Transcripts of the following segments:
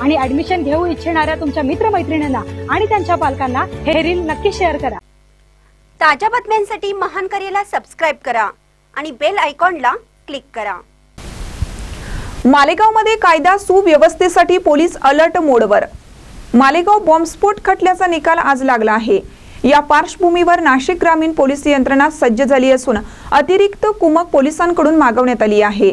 आणि ऍडमिशन घेऊ इच्छिणाऱ्या तुमच्या मित्रमैत्रिणींना आणि त्यांच्या पालकांना हे रील नक्की शेअर करा. ताज्या बातम्यांसाठी महान करेला सबस्क्राईब करा आणि बेल आयकॉनला क्लिक करा. मालेगावमध्ये कायदा सुव्यवस्थेसाठी पोलीस अलर्ट मोडवर. मालेगाव बॉम्बस्फोट खटल्याचा निकाल आज लागला आहे. या पार्श्वभूमीवर नाशिक ग्रामीण पोलीस यंत्रणा सज्ज झाली असून अतिरिक्त कुमक पोलिसांकडून मागवण्यात आली आहे.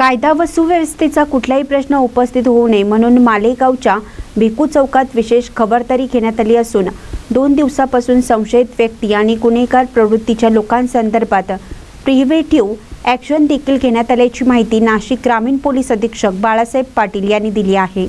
कायदा व सुव्यवस्थेचा कुठलाही प्रश्न उपस्थित होऊ नये म्हणून मालेगावच्या भिकू चौकात विशेष खबरदारी घेण्यात आली असून दोन दिवसापासून संशयित व्यक्ती आणि गुन्हेगार प्रवृत्तीच्या लोकांसंदर्भात प्रिव्हेटिव्ह ॲक्शन देखील घेण्यात आल्याची माहिती नाशिक ग्रामीण पोलीस अधीक्षक बाळासाहेब पाटील यांनी दिली आहे.